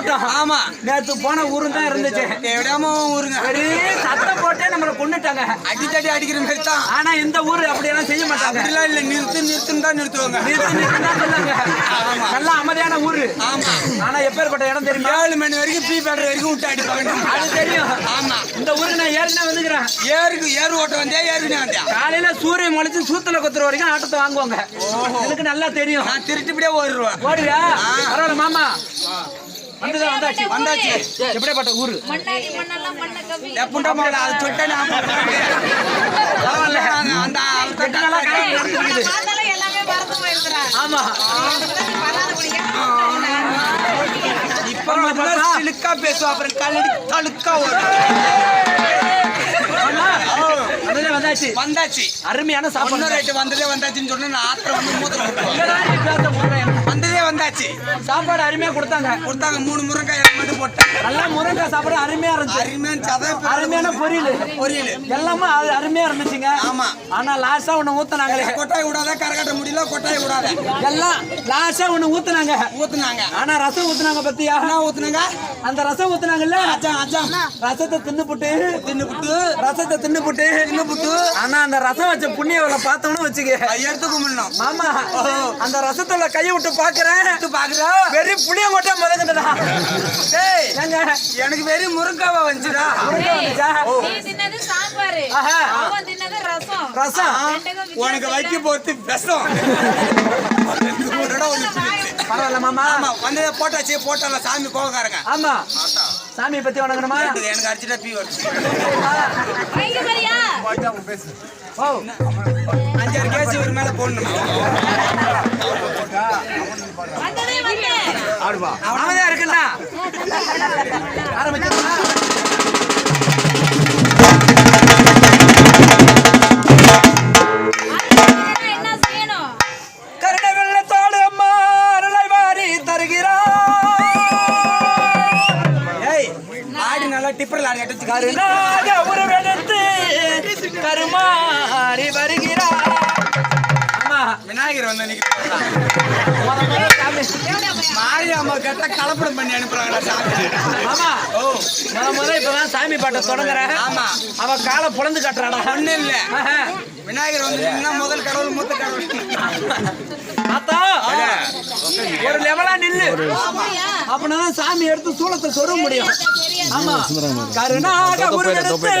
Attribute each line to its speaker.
Speaker 1: கூட்டம்
Speaker 2: ஆமா.
Speaker 1: நேத்து போன ஊரும் தான் இருந்துச்சு.
Speaker 2: விடாம ஊருங்க.
Speaker 1: சத்தம் போட்டே நம்மளை கொண்டுட்டாங்க
Speaker 2: அடித்தடி அடிக்கிற மாதிரி தான்.
Speaker 1: ஆனா இந்த ஊரு அப்படியெல்லாம் செய்ய மாட்டாங்க.
Speaker 2: அப்படிலாம் இல்ல நிறுத்து நிறுத்துன்னு தான் நிறுத்துவாங்க.
Speaker 1: நிறுத்து நிறுத்து தான் சொல்லுங்க நல்ல அமைதியான ஊரு.
Speaker 2: ஆமா.
Speaker 1: ஆனா எப்பேற்பட்ட இடம் தெரியுமா?
Speaker 2: ஏழு மணி வரைக்கும் பீ பேட்டர் வரைக்கும் விட்டு அடிப்பாங்க
Speaker 1: அது தெரியும்.
Speaker 2: ஆமா.
Speaker 1: இந்த ஊருக்கு நான் ஏறினா வந்துக்கிறேன்.
Speaker 2: ஏருக்கு ஏறு ஓட்ட வந்தே ஏறுனே வந்தேன்.
Speaker 1: காலையில சூரியன் முளைச்சு சூத்துல கொத்துற வரைக்கும் ஆட்டத்தை வாங்குவாங்க. எனக்கு நல்லா தெரியும்.
Speaker 2: நான் திருட்டுப்படியே ஓடுருவேன்.
Speaker 1: ஓடுவியா? பரவாயில்ல மாமா. வந்துதான் வந்தாச்சு
Speaker 2: வந்தாச்சு.
Speaker 1: எப்படிப்பட்ட ஊரு?
Speaker 3: மண்ணாடி மண்ணெல்லாம் மண்ணை கவி.
Speaker 2: புண்டா மாவள அது நான்
Speaker 1: பரவாயில்ல.
Speaker 2: அந்த
Speaker 1: ஆமா.
Speaker 2: இப்ப சிலுக்கா பேசுவா அப்புறம் கல்லடி தழுக்கா
Speaker 1: அதுதான் வந்தாச்சு.
Speaker 2: வந்தாச்சு.
Speaker 1: அருமையான சாப்பாடு.
Speaker 2: வந்ததே வந்தாச்சுன்னு சொன்னா நான் ஆத்திரம் வந்து மூத்திரம் விட்டுருவேன்.
Speaker 1: இங்கதான் நீ பேச போறேன்.
Speaker 2: வந்தாச்சு
Speaker 1: சாப்பாடு அருமையா கொடுத்தாங்க.
Speaker 2: கொடுத்தாங்க. மூணு முருங்காய் மட்டும் போட்டாங்க
Speaker 1: நல்லா முருங்கைக்காய் சாப்பாடு அருமையா இருந்துச்சு.
Speaker 2: அருமையான சதம்
Speaker 1: அருமையான பொரியல்.
Speaker 2: பொரியல்.
Speaker 1: எல்லாமே அது அருமையா இருந்துச்சுங்க.
Speaker 2: ஆமா.
Speaker 1: ஆனா லாஸ்டா ஒண்ணு ஊத்துனாங்களே.
Speaker 2: கொட்டாய் விடாத கரகட்ட முடியல கொட்டாய் விடாத.
Speaker 1: எல்லாம் லாஸ்டா ஒண்ணு ஊத்துனாங்க.
Speaker 2: ஊத்துனாங்க.
Speaker 1: ஆனா ரசம் ஊத்துனாங்க பத்தியா?
Speaker 2: ஊத்துனாங்க?
Speaker 1: அந்த ரசம் ஊத்துனாங்கல்ல? ரசத்தை தின்னுபுட்டு
Speaker 2: தின்னுபுட்டு.
Speaker 1: ரசத்தை தின்னுபுட்டு
Speaker 2: தின்னுபுட்டு.
Speaker 1: ஆனா அந்த ரசம் வச்ச புண்ணியவளை பார்த்தோம்னு வச்சுக்க.
Speaker 2: எடுத்து கும்பிடணும்.
Speaker 1: மாமா அந்த ரசத்துல கையை விட்டு பாக்குறேன்
Speaker 2: பாக்குறா
Speaker 1: வெறி புளிய மட்டும் முதங்குதுடா
Speaker 2: டேய் எனக்கு வெறும் முருங்காவா வந்துச்சுடா.
Speaker 1: முருங்கை வந்துச்சா?
Speaker 3: நீ தின்னது சாம்பாரு.
Speaker 1: ஆஹா.
Speaker 3: அவன் தின்னது ரசம்.
Speaker 1: ரசம்?
Speaker 2: உனக்கு வைக்க போறது விஷம்.
Speaker 1: பரவாயில்ல மாமா.
Speaker 2: ஆமா வந்ததை போட்டாச்சு போட்டால சாமி கோவக்காரங்க
Speaker 1: ஆமா. சாமியை பத்தி வணங்கணுமா?
Speaker 2: எனக்கு எனக்கு அடிச்சுட்டா பீ வருது
Speaker 3: சரியா?
Speaker 1: ஓ.
Speaker 2: அஞ்சாறு கேஸ் இவர் மேல போடணும்?
Speaker 3: வந்தேன்.
Speaker 1: அவனதான் இருக்குண்ணா ஆரம்பிச்சிருந்தா கருணாக உருவெடுத்து கருமாறி வருகிறார்.
Speaker 2: விநாயகர் வந்து
Speaker 1: முத முத சாமி
Speaker 2: மாரியம்மா கேட்டா கலப்படம் பண்ணி அனுப்புறாங்களா சாமி?
Speaker 1: ஆமா.
Speaker 2: ஓ.
Speaker 1: முத முத இப்பதான் சாமி பாட்டை தொடங்குறேன்.
Speaker 2: ஆமா.
Speaker 1: அவ காலை புலந்து காட்டுறாடா.
Speaker 2: ஒண்ணு இல்ல.
Speaker 1: ஆஹா.
Speaker 2: விநாயகர் வந்து முதல் கடவுள் மூத்த கடவுள்.
Speaker 1: அத்தா ஒரு லெவலா அப்படின்னா சாமி எடுத்து சூளத்தை சொருக முடியும். ஆமா. கருணாக உருவெடுத்து